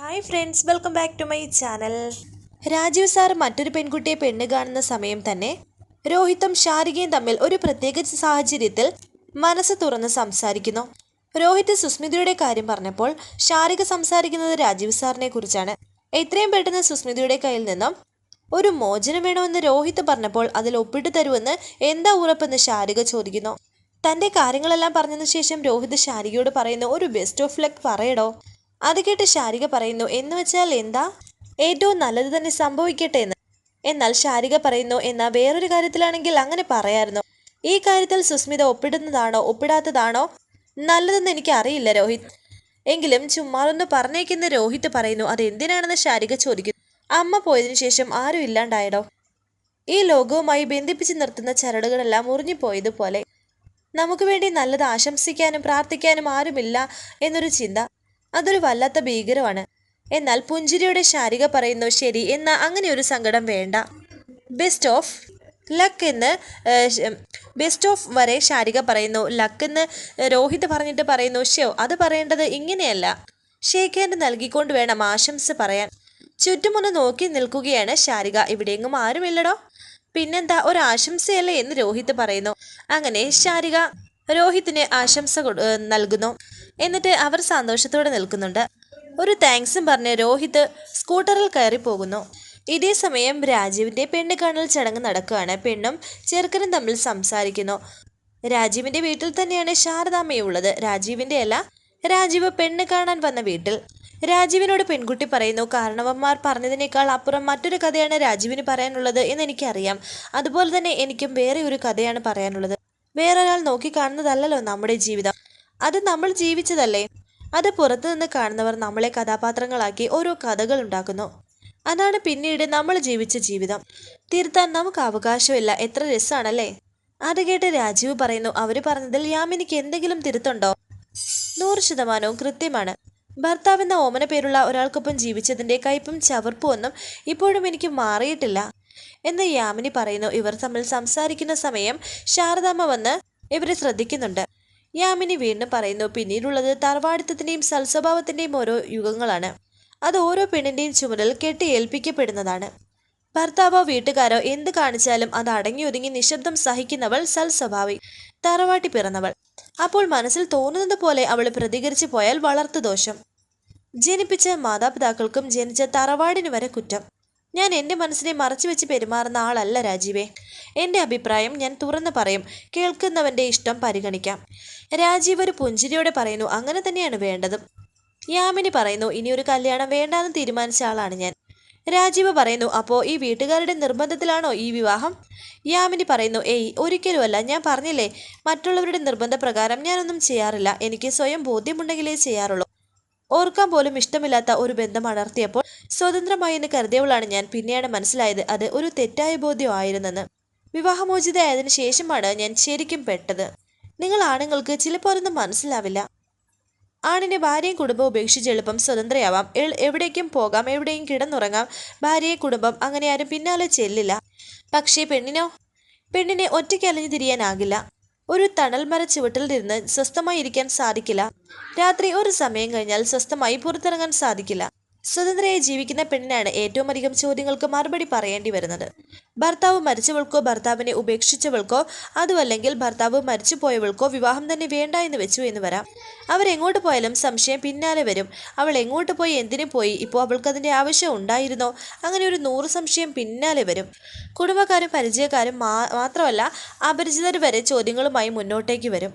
Hi friends welcome back to my channel Rajeev sir മറ്റൊരു പെൺകുട്ടിയെ പെണ്ണ് കാണുന്ന സമയം തന്നെ രോഹിത്തും ഷാരികയും തമ്മിൽ ഒരു പ്രത്യേക സാഹചര്യത്തിൽ മനസ്സ് തുറന്ന് സംസാരിക്കുന്നു. രോഹിത് സുസ്മിതയുടെ കാര്യം പറഞ്ഞപ്പോൾ ഷാരിക സംസാരിക്കുന്നത് രാജീവ് സാറിനെ കുറിച്ചാണ്. എത്രയും പെട്ടെന്ന് സുസ്മിതയുടെ കയ്യിൽ നിന്നും ഒരു മോചനം വേണമെന്ന് രോഹിത് പറഞ്ഞപ്പോൾ അതിൽ ഒപ്പിട്ട് തരുമെന്ന് എന്താ ഉറപ്പെന്ന് ഷാരിക ചോദിക്കുന്നു. തന്റെ കാര്യങ്ങളെല്ലാം പറഞ്ഞതിന് ശേഷം രോഹിത് ഷാരികയോട് പറയുന്ന ഒരു ബെസ്റ്റ് ഓഫ് ലക്ക് പറയടോ? അത് കേട്ട് ശാരിക പറയുന്നു എന്ന് വെച്ചാൽ എന്താ? ഏറ്റവും നല്ലത് തന്നെ സംഭവിക്കട്ടെ എന്ന്. എന്നാൽ ശാരിക പറയുന്നു എന്നാ വേറൊരു കാര്യത്തിലാണെങ്കിൽ അങ്ങനെ പറയായിരുന്നു. ഈ കാര്യത്തിൽ സുസ്മിത ഒപ്പിടുന്നതാണോ ഒപ്പിടാത്തതാണോ? നല്ലതെന്ന് എനിക്ക് അറിയില്ല രോഹിത്. എങ്കിലും ചുമ്മാറൊന്ന് പറഞ്ഞേക്കുന്ന രോഹിത് പറയുന്നു അത് എന്തിനാണെന്ന് ശാരിക ചോദിക്കുന്നു. അമ്മ പോയതിനു ശേഷം ആരും ഇല്ലാണ്ടായടോ? ഈ ലോകവുമായി ബന്ധിപ്പിച്ച് നിർത്തുന്ന ചരടുകളെല്ലാം മുറിഞ്ഞുപോയതുപോലെ. നമുക്ക് വേണ്ടി നല്ലത് ആശംസിക്കാനും പ്രാർത്ഥിക്കാനും ആരുമില്ല എന്നൊരു ചിന്ത അതൊരു വല്ലാത്ത ഭീകരമാണ്. എന്നാൽ പുഞ്ചിരിയുടെ ശാരിക പറയുന്നു ശരി എന്നാ അങ്ങനെ ഒരു സങ്കടം വേണ്ട. ബെസ്റ്റ് ഓഫ് ലക്ക് എന്ന് ബെസ്റ്റ് ഓഫ് വരെ ശാരിക പറയുന്നു. ലക്ക് എന്ന് രോഹിത് പറഞ്ഞിട്ട് പറയുന്നു ഷോ അത് പറയേണ്ടത് ഇങ്ങനെയല്ല. ഷേക്ക് ഹാൻഡ് നൽകിക്കൊണ്ട് വേണം ആശംസ പറയാൻ. ചുറ്റുമൊന്ന് നോക്കി നിൽക്കുകയാണ് ശാരിക. ഇവിടെയെങ്ങും ആരുമില്ലടോ. പിന്നെന്താ ഒരു ആശംസയല്ലേ എന്ന് രോഹിത് പറയുന്നു. അങ്ങനെ ശാരിക രോഹിത്തിന് ആശംസ നൽകുന്നു. എന്നിട്ട് അവർ സന്തോഷത്തോടെ നിൽക്കുന്നുണ്ട്. ഒരു താങ്ക്സും പറഞ്ഞ് രോഹിത് സ്കൂട്ടറിൽ കയറി പോകുന്നു. ഇതേ സമയം രാജീവിന്റെ പെണ്ണ് കാണൽ ചടങ്ങ് നടക്കുകയാണ്. പെണ്ണും ചെറുക്കനും തമ്മിൽ സംസാരിക്കുന്നു. രാജീവിന്റെ വീട്ടിൽ തന്നെയാണ് ശാരദാമ്മയുള്ളത് രാജീവിന്റെ അല്ല രാജീവ് പെണ്ണ് കാണാൻ വന്ന വീട്ടിൽ. രാജീവിനോട് പെൺകുട്ടി പറയുന്നു കാരണവന്മാർ പറഞ്ഞതിനേക്കാൾ അപ്പുറം മറ്റൊരു കഥയാണ് രാജീവിന് പറയാനുള്ളത് എന്ന് എനിക്കറിയാം. അതുപോലെ തന്നെ എനിക്കും വേറെ ഒരു കഥയാണ് പറയാനുള്ളത്. വേറൊരാൾ നോക്കിക്കാണുന്നതല്ലല്ലോ നമ്മുടെ ജീവിതം. അത് നമ്മൾ ജീവിച്ചതല്ലേ? അത് പുറത്തുനിന്ന് കാണുന്നവർ നമ്മളെ കഥാപാത്രങ്ങളാക്കി ഓരോ കഥകൾ ഉണ്ടാക്കുന്നു. അതാണ് പിന്നീട് നമ്മൾ ജീവിച്ച ജീവിതം. തിരുത്താൻ നമുക്ക് അവകാശമില്ല. എത്ര രസമാണല്ലേ അത് കേട്ട് രാജീവ് പറയുന്നു അവർ പറഞ്ഞതിൽ യാമിനിക്ക് എന്തെങ്കിലും തിരുത്തുണ്ടോ? നൂറ് ശതമാനവും കൃത്യമാണ്. ഭർത്താവെന്ന ഓമന പേരുള്ള ഒരാൾക്കൊപ്പം ജീവിച്ചതിന്റെ കയ്പും ചവർപ്പും ഒന്നും ഇപ്പോഴും എനിക്ക് മാറിയിട്ടില്ല. എന്ന് യാമിനി പറയുന്നു. ഇവർ തമ്മിൽ സംസാരിക്കുന്ന സമയം ശാരദാമ്മ വന്ന് ഇവരെ ശ്രദ്ധിക്കുന്നുണ്ട്. യാമിനി വീണ്ടും പറയുന്നു പിന്നീടുള്ളത് തറവാടിത്തത്തിന്റെയും സൽസ്വഭാവത്തിന്റെയും ഓരോ യുഗങ്ങളാണ്. അത് ഓരോ പെണ്ണിന്റെയും ചുമതല കെട്ടി ഏൽപ്പിക്കപ്പെടുന്നതാണ് ഭർത്താവോ വീട്ടുകാരോ എന്ത് കാണിച്ചാലും അത് അടങ്ങി ഒതുങ്ങി നിശബ്ദം സഹിക്കുന്നവൾ സൽസ്വഭാവി തറവാട്ടി പിറന്നവൾ. അപ്പോൾ മനസ്സിൽ തോന്നുന്നത് പോലെ അവൾ പ്രതികരിച്ചു പോയാൽ വളർത്തു ദോഷം ജനിപ്പിച്ച മാതാപിതാക്കൾക്കും ജനിച്ച തറവാടിന് വരെ കുറ്റം. ഞാൻ എന്റെ മനസ്സിനെ മറച്ചു വെച്ച് പെരുമാറുന്ന ആളല്ല രാജീവേ. എന്റെ അഭിപ്രായം ഞാൻ തുറന്നു പറയും. കേൾക്കുന്നവന്റെ ഇഷ്ടം പരിഗണിക്കാം. രാജീവ് ഒരു പുഞ്ചിരിയോടെ പറയുന്നു അങ്ങനെ തന്നെയാണ് വേണ്ടതും. യാമിനി പറയുന്നു ഇനിയൊരു കല്യാണം വേണ്ടാന്ന് തീരുമാനിച്ച ആളാണ് ഞാൻ. രാജീവ് പറയുന്നു അപ്പോൾ ഈ വീട്ടുകാരുടെ നിർബന്ധത്തിലാണോ ഈ വിവാഹം? യാമിനി പറയുന്നു ഏയ് ഒരിക്കലുമല്ല. ഞാൻ പറഞ്ഞില്ലേ മറ്റുള്ളവരുടെ നിർബന്ധപ്രകാരം ഞാനൊന്നും ചെയ്യാറില്ല. എനിക്ക് സ്വയം ബോധ്യമുണ്ടെങ്കിലേ ചെയ്യാറുള്ളൂ. ഓർക്കാൻ പോലും ഇഷ്ടമില്ലാത്ത ഒരു ബന്ധം അണർത്തിയപ്പോൾ സ്വതന്ത്രമായി എന്ന് കരുതിയവളാണ് ഞാൻ പിന്നെയാണ് മനസ്സിലായത്. അത് ഒരു തെറ്റായ ബോധ്യമായിരുന്നെന്ന് വിവാഹമോചിതയായതിനു ശേഷമാണ് ഞാൻ ശരിക്കും പെട്ടത്. നിങ്ങൾ ആണുങ്ങൾക്ക് ചിലപ്പോൾ അതൊന്നും മനസ്സിലാവില്ല. ആണിന്റെ ഭാര്യയും കുടുംബം ഉപേക്ഷിച്ച് എളുപ്പം സ്വതന്ത്രയാവാം. എവിടേക്കും പോകാം എവിടെയും കിടന്നുറങ്ങാം. ഭാര്യയെ കുടുംബം അങ്ങനെ ആരും പിന്നാലെ ചെല്ലില്ല. പക്ഷേ പെണ്ണിനോ? പെണ്ണിനെ ഒറ്റയ്ക്ക് അലഞ്ഞു തിരിയാനാകില്ല. ഒരു തണൽ മര നിന്ന് സ്വസ്ഥമായി ഇരിക്കാൻ സാധിക്കില്ല. രാത്രി ഒരു സമയം കഴിഞ്ഞാൽ സ്വസ്ഥമായി പുറത്തിറങ്ങാൻ സാധിക്കില്ല. സ്വതന്ത്രയായി ജീവിക്കുന്ന പെണ്ണിനാണ് ഏറ്റവും അധികം ചോദ്യങ്ങൾക്ക് മറുപടി പറയേണ്ടി വരുന്നത്. ഭർത്താവ് മരിച്ചവൾക്കോ ഭർത്താവിനെ ഉപേക്ഷിച്ചവൾക്കോ അതുമല്ലെങ്കിൽ ഭർത്താവ് മരിച്ചുപോയവൾക്കോ വിവാഹം തന്നെ വേണ്ട എന്ന് വെച്ചു എന്ന് വരാം. അവരെങ്ങോട്ട് പോയാലും സംശയം പിന്നാലെ വരും. അവൾ എങ്ങോട്ട് പോയി എന്തിനു പോയി ഇപ്പോൾ അവൾക്ക് അതിന്റെ ആവശ്യം ഉണ്ടായിരുന്നോ? അങ്ങനെ ഒരു നൂറ് സംശയം പിന്നാലെ വരും. കുടുംബക്കാരും പരിചയക്കാരും മാത്രമല്ല അപരിചിതർ വരെ ചോദ്യങ്ങളുമായി മുന്നോട്ടേക്ക് വരും.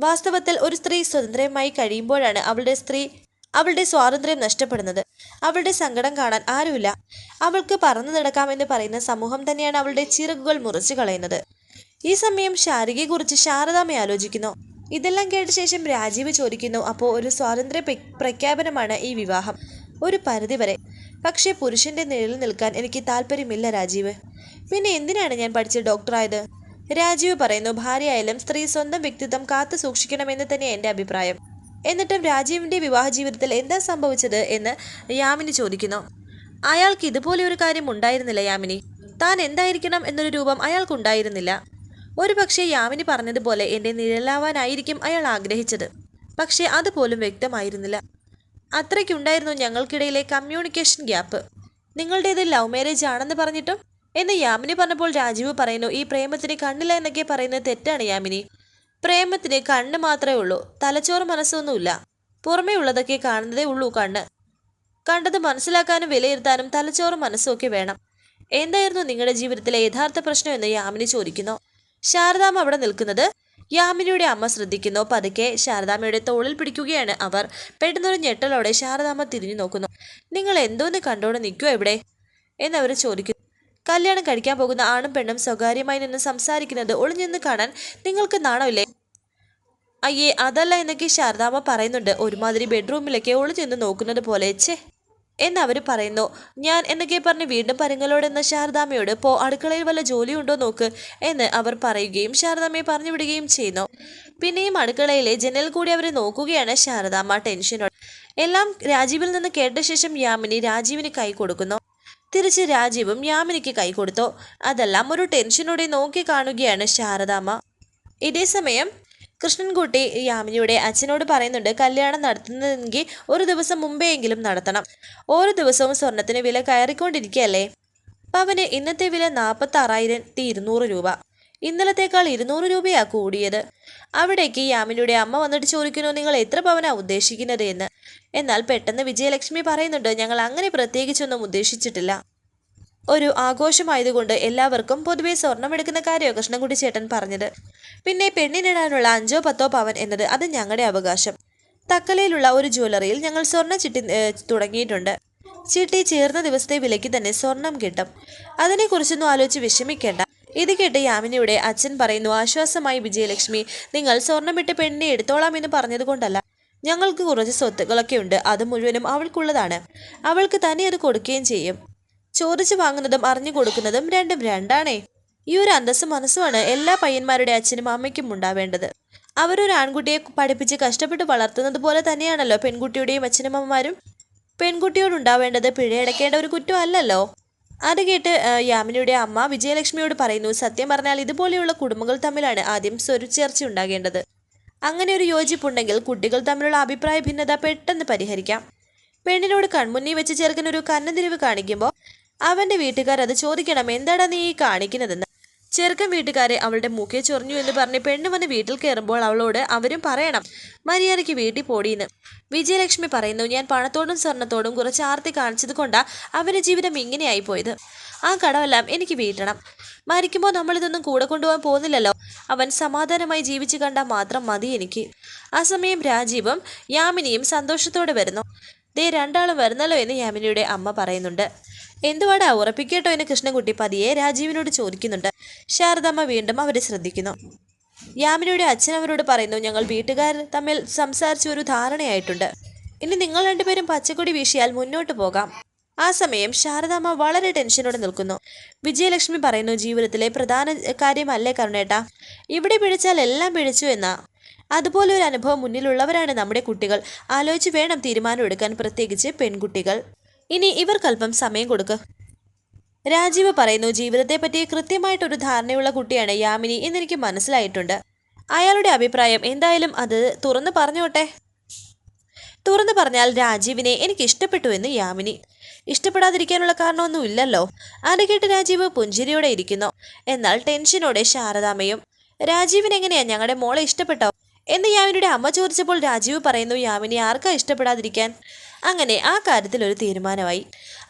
വാസ്തവത്തിൽ ഒരു സ്ത്രീ സ്വതന്ത്രമായി കഴിയുമ്പോഴാണ് അവളുടെ സ്ത്രീ അവളുടെ സ്വാതന്ത്ര്യം നഷ്ടപ്പെടുന്നത്. അവളുടെ സങ്കടം കാണാൻ ആരുമില്ല. അവൾക്ക് പറന്നു നടക്കാമെന്ന് പറയുന്ന സമൂഹം തന്നെയാണ് അവളുടെ ചിറകുകൾ മുറിച്ചു കളയുന്നത്. ഈ സമയം ശാരികയെക്കുറിച്ച് ശാരദാമ്മ ആലോചിക്കുന്നു. ഇതെല്ലാം കേട്ട ശേഷം രാജീവ് ചോദിക്കുന്നു അപ്പോൾ ഒരു സ്വാതന്ത്ര്യ പ്രഖ്യാപനമാണ് ഈ വിവാഹം? ഒരു പരിധി വരെ. പക്ഷേ പുരുഷന്റെ നിഴലിൽ നിൽക്കാൻ എനിക്ക് താല്പര്യമില്ല രാജീവ്. പിന്നെ എന്തിനാണ് ഞാൻ പഠിച്ച ഡോക്ടറായത്? രാജീവ് പറയുന്നു ഭാര്യയായാലും സ്ത്രീ സ്വന്തം വ്യക്തിത്വം കാത്തു സൂക്ഷിക്കണമെന്ന് തന്നെ എന്റെ അഭിപ്രായം. എന്നിട്ടും രാജീവിന്റെ വിവാഹ ജീവിതത്തിൽ എന്താ സംഭവിച്ചത് എന്ന് യാമിനി ചോദിക്കുന്നു. അയാൾക്ക് ഇതുപോലെ ഒരു കാര്യം ഉണ്ടായിരുന്നില്ല യാമിനി. താൻ എന്തായിരിക്കണം എന്നൊരു രൂപം അയാൾക്കുണ്ടായിരുന്നില്ല. ഒരു പക്ഷേ യാമിനി പറഞ്ഞതുപോലെ എന്റെ നിഴലാവാനായിരിക്കും അയാൾ ആഗ്രഹിച്ചത്. പക്ഷേ അതുപോലും വ്യക്തമായിരുന്നില്ല. അത്രയ്ക്കുണ്ടായിരുന്നു ഞങ്ങൾക്കിടയിലെ കമ്മ്യൂണിക്കേഷൻ ഗ്യാപ്പ് നിങ്ങളുടേത് ലവ് മാരേജ് ആണെന്ന് പറഞ്ഞിട്ടും? എന്ന് യാമിനി പറഞ്ഞപ്പോൾ രാജീവ് പറയുന്നു ഈ പ്രേമത്തിന് കണ്ണില്ല എന്നൊക്കെ പറയുന്നത് തെറ്റാണ് യാമിനി. പ്രേമത്തിന് കണ്ണ് മാത്രമേ ഉള്ളൂ. തലച്ചോറ് മനസ്സൊന്നുമില്ല. പുറമേ ഉള്ളതൊക്കെ കാണുന്നതേ ഉള്ളൂ കണ്ണ്. കണ്ടത് മനസ്സിലാക്കാനും വിലയിരുത്താനും തലച്ചോറും മനസ്സുമൊക്കെ വേണം. എന്തായിരുന്നു നിങ്ങളുടെ ജീവിതത്തിലെ യഥാർത്ഥ പ്രശ്നം എന്ന് യാമിനി ചോദിക്കുന്നു. ശാരദാമ്മ അവിടെ നിൽക്കുന്നത് യാമിനിയുടെ അമ്മ ശ്രദ്ധിക്കുന്നു. പതുക്കെ ശാരദാമ്മയുടെ തോളിൽ പിടിക്കുകയാണ് അവർ. പെട്ടെന്നൊരു ഞെട്ടലോടെ ശാരദാമ്മ തിരിഞ്ഞു നോക്കുന്നു. നിങ്ങൾ എന്തോന്ന് കണ്ടോണ്ട് നിൽക്കുമോ എവിടെ എന്നവർ ചോദിക്കുന്നു. കല്യാണം കഴിക്കാൻ പോകുന്ന ആണും പെണ്ണും സ്വകാര്യമായി നിന്ന് സംസാരിക്കുന്നത് ഒളിഞ്ഞെന്ന് കാണാൻ നിങ്ങൾക്ക് നാണമില്ലേ? അയ്യേ അതല്ല എന്നൊക്കെ ശാരദാമ്മ പറയുന്നുണ്ട്. ഒരുമാതിരി ബെഡ്റൂമിലേക്ക് ഒളിഞ്ഞെന്ന് നോക്കുന്നത് പോലെ ഛേ. എന്നവർ പറയുന്നു. ഞാൻ എന്നൊക്കെ പറഞ്ഞ് വീണ്ടും പരങ്ങളോടെന്ന ശാരദാമ്മയോട് പോ അടുക്കളയിൽ വല്ല ജോലിയുണ്ടോ നോക്ക് എന്ന് അവർ പറയുകയും ശാരദാമ്മയെ പറഞ്ഞു വിടുകയും ചെയ്യുന്നു. പിന്നെയും അടുക്കളയിലെ ജനൽ കൂടി അവരെ നോക്കുകയാണ് ശാരദാമ്മ ടെൻഷനോട് എല്ലാം രാജീവിൽ നിന്ന് കേട്ട ശേഷം യാമിനി രാജീവിന് കൈ കൊടുക്കുന്നു. തിരിച്ച് രാജീവും യാമിനിക്ക് കൈ കൊടുത്തു അതെല്ലാം ഒരു ടെൻഷനോടെ നോക്കി കാണുകയാണ് ശാരദാമ്മ. ഇതേ സമയം കൃഷ്ണൻകുട്ടി യാമിനിയുടെ അച്ഛനോട് പറയുന്നുണ്ട് കല്യാണം നടത്തുന്നതെങ്കിൽ ഒരു ദിവസം മുമ്പേയെങ്കിലും നടത്തണം. ഓരോ ദിവസവും സ്വർണത്തിന് വില കയറിക്കൊണ്ടിരിക്കുകയല്ലേ? പവന് ഇന്നത്തെ വില നാൽപ്പത്തി ആറായിരത്തി ഇരുന്നൂറ് രൂപ. ഇന്നലത്തേക്കാൾ ഇരുന്നൂറ് രൂപയാ കൂടിയത്. അവിടേക്ക് യാമിനിയുടെ അമ്മ വന്നിട്ട് ചോദിക്കുന്നു നിങ്ങൾ എത്ര പവനാ ഉദ്ദേശിക്കുന്നത് എന്ന്? എന്നാൽ പെട്ടെന്ന് വിജയലക്ഷ്മി പറയുന്നുണ്ട് ഞങ്ങൾ അങ്ങനെ പ്രത്യേകിച്ചൊന്നും ഉദ്ദേശിച്ചിട്ടില്ല. ഒരു ആഘോഷമായതുകൊണ്ട് എല്ലാവർക്കും പൊതുവെ സ്വർണമെടുക്കുന്ന കാര്യമോ കൃഷ്ണൻകുട്ടി ചേട്ടൻ പറഞ്ഞത്. പിന്നെ പെണ്ണിനിടാനുള്ള അഞ്ചോ പത്തോ പവൻ എന്നത് അത് ഞങ്ങളുടെ അവകാശം. തക്കലയിലുള്ള ഒരു ജ്വല്ലറിയിൽ ഞങ്ങൾ സ്വർണ ചിട്ടി തുടങ്ങിയിട്ടുണ്ട്. ചിട്ടി ചേർന്ന ദിവസത്തെ വിലയ്ക്ക് തന്നെ സ്വർണം കിട്ടും. അതിനെക്കുറിച്ചൊന്നും ആലോചിച്ച് വിഷമിക്കേണ്ട. ഇത് കേട്ട് യാമിനിയുടെ അച്ഛൻ പറയുന്നു ആശ്വാസമായി വിജയലക്ഷ്മി നിങ്ങൾ സ്വർണമിട്ട് പെണ്ണിനെ എടുത്തോളാം എന്ന് പറഞ്ഞതുകൊണ്ടല്ല. ഞങ്ങൾക്ക് കുറച്ച് സ്വത്തുക്കളൊക്കെ ഉണ്ട് അത് മുഴുവനും അവൾക്കുള്ളതാണ്. അവൾക്ക് തന്നെ അത് കൊടുക്കുകയും ചെയ്യും. ചോദിച്ചു വാങ്ങുന്നതും അറിഞ്ഞു കൊടുക്കുന്നതും രണ്ടും രണ്ടാണേ. ഈ ഒരു അന്തസ്സും മനസ്സുമാണ് എല്ലാ പയ്യന്മാരുടെ അച്ഛനും അമ്മയ്ക്കും ഉണ്ടാവേണ്ടത്. അവരൊരു ആൺകുട്ടിയെ പഠിപ്പിച്ച് കഷ്ടപ്പെട്ട് വളർത്തുന്നത് പോലെ തന്നെയാണല്ലോ പെൺകുട്ടിയുടെയും അച്ഛനമ്മമാരും പെൺകുട്ടിയോടുണ്ടാവേണ്ടത് പിഴയടക്കേണ്ട ഒരു കുറ്റം അല്ലല്ലോ അത് കേട്ട് യാമിനിയുടെ അമ്മ വിജയലക്ഷ്മിയോട് പറയുന്നു സത്യം പറഞ്ഞാൽ ഇതുപോലെയുള്ള കുടുംബങ്ങൾ തമ്മിലാണ് ആദ്യം സ്വരുചേർച്ച ഉണ്ടാകേണ്ടത്. അങ്ങനെ ഒരു യോജിപ്പുണ്ടെങ്കിൽ കുട്ടികൾ തമ്മിലുള്ള അഭിപ്രായ ഭിന്നത പെട്ടെന്ന് പരിഹരിക്കാം. പെണ്ണിനോട് കൺമുന്നിൽ വെച്ച് ചേർക്കുന്ന ഒരു കന്നതിരിവ് കാണിക്കുമ്പോൾ അവന്റെ വീട്ടുകാർ അത് ചോദിക്കണം എന്താടാ നീ കാണിക്കുന്നതെന്ന്? ചെറുക്കൻ വീട്ടുകാരെ അവളുടെ മുഖേ ചൊറിഞ്ഞു എന്ന് പറഞ്ഞ് പെണ്ണ് വന്ന് വീട്ടിൽ കയറുമ്പോൾ അവളോട് അവരും പറയണം മര്യാദയ്ക്ക് വീട്ടിൽ പോടിയെന്ന് വിജയലക്ഷ്മി പറയുന്നു ഞാൻ പണത്തോടും സ്വർണത്തോടും കുറച്ച് ആർത്തി കാണിച്ചത് കൊണ്ടാ അവന്റെ ജീവിതം ഇങ്ങനെയായി പോയത്. ആ കടമെല്ലാം എനിക്ക് വീട്ടണം. മരിക്കുമ്പോൾ നമ്മളിതൊന്നും കൂടെ കൊണ്ടുപോകാൻ പോകുന്നില്ലല്ലോ. അവൻ സമാധാനമായി ജീവിച്ചു കണ്ടാൽ മാത്രം മതി എനിക്ക്. ആ സമയം രാജീവും യാമിനിയും സന്തോഷത്തോടെ വരുന്നു. ദേ രണ്ടാളും വരുന്നല്ലോ എന്ന് യാമിനിയുടെ അമ്മ പറയുന്നുണ്ട്. എന്തുവാടാ? ഉറപ്പിക്കേട്ടോ എന്ന് കൃഷ്ണൻകുട്ടി. പതിയെ രാജീവിനോട് ചോദിക്കുന്നുണ്ട്. ശാരദമ്മ വീണ്ടും അവരെ ശ്രദ്ധിക്കുന്നു. യാമിനിയുടെ അച്ഛൻ അവരോട് പറയുന്നു ഞങ്ങൾ വീട്ടുകാർ തമ്മിൽ സംസാരിച്ച ഒരു ധാരണയായിട്ടുണ്ട്. ഇനി നിങ്ങൾ രണ്ടുപേരും പച്ചക്കൊടി വീശിയാൽ മുന്നോട്ട് പോകാം. ആ സമയം ശാരദാമ്മ വളരെ ടെൻഷനോടെ നിൽക്കുന്നു. വിജയലക്ഷ്മി പറയുന്നു ജീവിതത്തിലെ പ്രധാന കാര്യമല്ലേ കരുണേട്ട? ഇവിടെ പിഴച്ചാൽ എല്ലാം പിഴച്ചു എന്നാ. അതുപോലെ ഒരു അനുഭവം മുന്നിലുള്ളവരാണ് നമ്മുടെ കുട്ടികൾ. ആലോചിച്ച് വേണം തീരുമാനമെടുക്കാൻ പ്രത്യേകിച്ച് പെൺകുട്ടികൾ. ഇനി ഇവർക്കല്പം സമയം കൊടുക്ക്. രാജീവ് പറയുന്നു ജീവിതത്തെപ്പറ്റി കൃത്യമായിട്ടൊരു ധാരണയുള്ള കുട്ടിയാണ് യാമിനി എന്നെനിക്ക് മനസ്സിലായിട്ടുണ്ട്. അയാളുടെ അഭിപ്രായം എന്തായാലും അത് തുറന്നു പറഞ്ഞോട്ടെ. തുറന്നു പറഞ്ഞാൽ രാജീവിനെ എനിക്ക് ഇഷ്ടപ്പെട്ടു എന്ന് യാമിനി. ഇഷ്ടപ്പെടാതിരിക്കാനുള്ള കാരണമൊന്നും ഇല്ലല്ലോ. അത് രാജീവ് പുഞ്ചിരിയോടെ ഇരിക്കുന്നു. എന്നാൽ ടെൻഷനോടെ ശാരദാമയും രാജീവിന് എങ്ങനെയാ ഞങ്ങളുടെ മോളെ ഇഷ്ടപ്പെട്ടോ? എന്ന് യാമിനിയുടെ അമ്മ ചോദിച്ചപ്പോൾ രാജീവ് പറയുന്നു യാമിനി ആർക്കാ ഇഷ്ടപ്പെടാതിരിക്കാൻ? അങ്ങനെ ആ കാര്യത്തിൽ ഒരു തീരുമാനമായി.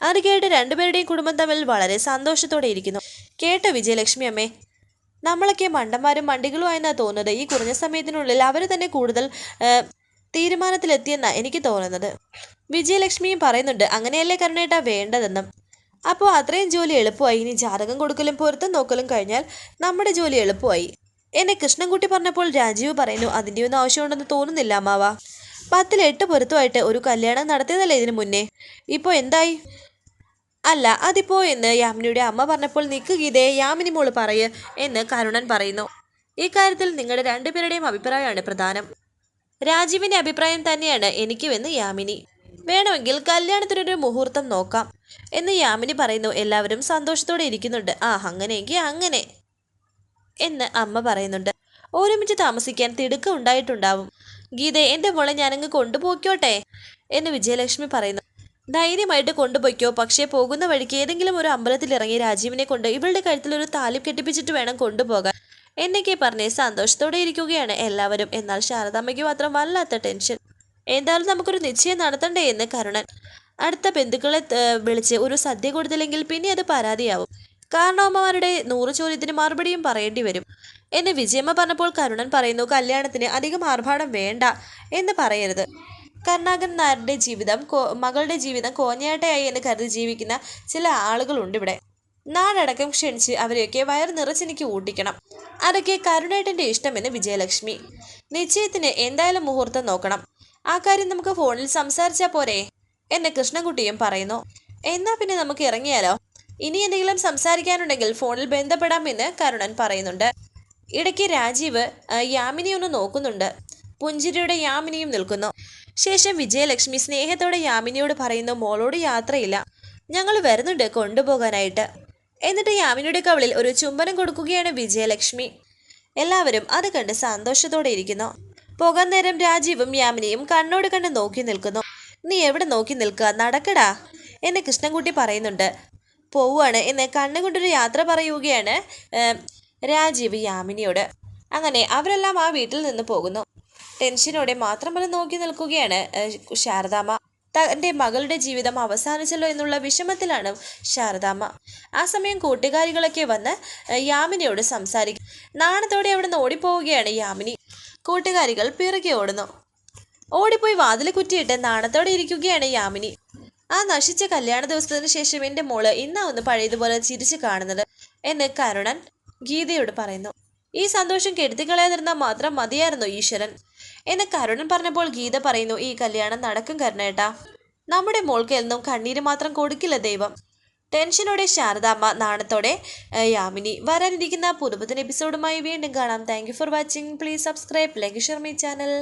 അത് കേട്ട് രണ്ടുപേരുടെയും കുടുംബം തമ്മിൽ വളരെ സന്തോഷത്തോടെ ഇരിക്കുന്നു. കേട്ട വിജയലക്ഷ്മി അമ്മേ നമ്മളൊക്കെ മണ്ടന്മാരും മണ്ടികളുമായെന്നാണ് തോന്നുന്നത്. ഈ കുറഞ്ഞ സമയത്തിനുള്ളിൽ അവർ തന്നെ കൂടുതൽ തീരുമാനത്തിലെത്തിയെന്നാണ് തീരുമാനത്തിലെത്തിയെന്നാ എനിക്ക് തോന്നുന്നത്. വിജയലക്ഷ്മിയും പറയുന്നുണ്ട് അങ്ങനെയല്ലേ കരുണേട്ടാ വേണ്ടതെന്നും. അപ്പോൾ അത്രയും ജോലി എളുപ്പമായി. ഇനി ജാതകം കൊടുക്കലും പൊരുത്തം നോക്കലും കഴിഞ്ഞാൽ നമ്മുടെ ജോലി എളുപ്പമായി. എന്നെ കൃഷ്ണൻകുട്ടി പറഞ്ഞപ്പോൾ രാജീവ് പറയുന്നു അതിന്റെ ഒന്നും ആവശ്യമുണ്ടെന്ന് തോന്നുന്നില്ല അമ്മാവ. പത്തിൽ എട്ട് പൊരുത്തമായിട്ട് ഒരു കല്യാണം നടത്തിയതല്ലേ ഇതിനു മുന്നേ? ഇപ്പോൾ എന്തായി? അല്ല അതിപ്പോ എന്ന് യാമിനിയുടെ അമ്മ പറഞ്ഞപ്പോൾ നിക്ക് ഗീതേ യാമിനി മോൾ പറയ് എന്ന് കരുണൻ പറയുന്നു. ഈ കാര്യത്തിൽ നിങ്ങളുടെ രണ്ടുപേരുടെയും അഭിപ്രായമാണ് പ്രധാനം. രാജീവിന്റെ അഭിപ്രായം തന്നെയാണ് എനിക്കുമെന്ന് യാമിനി. വേണമെങ്കിൽ കല്യാണത്തിനൊരു മുഹൂർത്തം നോക്കാം എന്ന് യാമിനി പറയുന്നു. എല്ലാവരും സന്തോഷത്തോടെ ഇരിക്കുന്നുണ്ട്. ആ അങ്ങനെയെങ്കിൽ അങ്ങനെ എന്ന് അമ്മ പറയുന്നുണ്ട്. ഒരുമിച്ച് താമസിക്കാൻ തിടുക്കം ഉണ്ടായിട്ടുണ്ടാവും. ഗീത എന്റെ മോളെ ഞാനങ്ങ് കൊണ്ടുപോയിക്കോട്ടെ? എന്ന് വിജയലക്ഷ്മി പറയുന്നു. ധൈര്യമായിട്ട് കൊണ്ടുപോയിക്കോ. പക്ഷേ പോകുന്ന വഴിക്ക് ഏതെങ്കിലും ഒരു അമ്പലത്തിൽ ഇറങ്ങി രാജീവിനെ കൊണ്ട് ഇവളുടെ കഴുത്തിൽ ഒരു താലി കെട്ടിപ്പിച്ചിട്ട് വേണം കൊണ്ടുപോകാൻ. എന്നൊക്കെ പറഞ്ഞ് സന്തോഷത്തോടെ ഇരിക്കുകയാണ് എല്ലാവരും. എന്നാൽ ശാരദാമ്മയ്ക്ക് മാത്രം വല്ലാത്ത ടെൻഷൻ. എന്തായാലും നമുക്കൊരു നിശ്ചയം നടത്തണ്ടേ? എന്ന് കരുണൻ അടുത്ത ബന്ധുക്കളെ വിളിച്ച് ഒരു സദ്യ കൊടുത്തില്ലെങ്കിൽ പിന്നെ അത് പരാതിയാവും. കാരണവന്മാരുടെ നൂറ് ചോദ്യത്തിന് മറുപടിയും പറയേണ്ടി വരും. എന്ന് വിജയമ്മ പറഞ്ഞപ്പോൾ കരുണൻ പറയുന്നു കല്യാണത്തിന് അധികം ആർഭാടം വേണ്ട എന്ന് പറയരുത്. കരുണാകരൻ നായരുടെ ജീവിതം മകളുടെ ജീവിതം കോഞ്ഞാട്ടയായി എന്ന് കരുതി ജീവിക്കുന്ന ചില ആളുകളുണ്ട് ഇവിടെ. നാടടക്കം ക്ഷണിച്ച് അവരെയൊക്കെ വയർ നിറച്ചെനിക്ക് ഊട്ടിക്കണം. അതൊക്കെ കരുണേട്ടന്റെ ഇഷ്ടമെന്ന് വിജയലക്ഷ്മി. നിശ്ചയത്തിന് എന്തായാലും മുഹൂർത്തം നോക്കണം. ആ കാര്യം നമുക്ക് ഫോണിൽ സംസാരിച്ചാൽ പോരെ? എന്ന് കൃഷ്ണൻകുട്ടിയും പറയുന്നു. എന്നാ പിന്നെ നമുക്ക് ഇറങ്ങിയാലോ? ഇനി എന്തെങ്കിലും സംസാരിക്കാനുണ്ടെങ്കിൽ ഫോണിൽ ബന്ധപ്പെടാമെന്ന് കരുണൻ പറയുന്നുണ്ട്. ഇടയ്ക്ക് രാജീവ് യാമിനി ഒന്ന് നോക്കുന്നുണ്ട്. പുഞ്ചിരിയുടെ യാമിനിയും നിൽക്കുന്നു. ശേഷം വിജയലക്ഷ്മി സ്നേഹത്തോടെ യാമിനിയോട് പറയുന്നു മോളോട് യാത്രയില്ല. ഞങ്ങൾ വരുന്നുണ്ട് കൊണ്ടുപോകാനായിട്ട്. എന്നിട്ട് യാമിനിയുടെ കവളിൽ ഒരു ചുംബനം കൊടുക്കുകയാണ് വിജയലക്ഷ്മി. എല്ലാവരും അത് കണ്ട് സന്തോഷത്തോടെ ഇരിക്കുന്നു. പോകാൻ നേരം രാജീവും യാമിനിയും കണ്ണോട് കണ്ട് നോക്കി നിൽക്കുന്നു. നീ എവിടെ നോക്കി നിൽക്കുക? നടക്കടാ എന്ന് കൃഷ്ണൻകുട്ടി പറയുന്നുണ്ട്. പോവുകയാണ്. എന്ന് കണ്ണുകൊണ്ടൊരു യാത്ര പറയുകയാണ് രാജീവ് യാമിനിയോട്. അങ്ങനെ അവരെല്ലാം ആ വീട്ടിൽ നിന്ന് പോകുന്നു. ടെൻഷനോടെ മാത്രം മാത്രമല്ല നോക്കി നിൽക്കുകയാണ് ശാരദാമ്മ. തന്റെ മകളുടെ ജീവിതം അവസാനിച്ചല്ലോ എന്നുള്ള വിഷമത്തിലാണ് ശാരദാമ്മ. ആ സമയം കൂട്ടുകാരികളൊക്കെ വന്ന് യാമിനിയോട് സംസാരിക്കും. നാണത്തോടെ അവിടെ നിന്ന് ഓടിപ്പോവുകയാണ് യാമിനി. കൂട്ടുകാരികൾ പിറകെ ഓടുന്നു. ഓടിപ്പോയി വാതിൽ കുറ്റിയിട്ട് നാണത്തോടെ ഇരിക്കുകയാണ് യാമിനി. ആ നശിച്ച കല്യാണ ദിവസത്തിന് ശേഷം എന്റെ മോൾ ഇന്നാ ഒന്ന് പഴയതുപോലെ ചിരിച്ചു കാണുന്നത് എന്ന് കരുണൻ ഗീതയോട് പറയുന്നു. ഈ സന്തോഷം കെടുത്തിക്കളയാതിരുന്നാൽ മാത്രം മതിയായിരുന്നു ഈശ്വരൻ എന്ന് കരുണൻ പറഞ്ഞപ്പോൾ ഗീത പറയുന്നു ഈ കല്യാണം നടക്കും കരുണേട്ടാ. നമ്മുടെ മോൾക്ക് എന്നും കണ്ണീര് മാത്രം കൊടുക്കില്ല ദൈവം. ടെൻഷനോടെ ശാരദാമ്മ നാണത്തോടെ യാമിനി വരാനിരിക്കുന്ന പുതുപുത്തൻ എപ്പിസോഡുമായി വീണ്ടും കാണാം. Thank for watching please subscribe like share my channel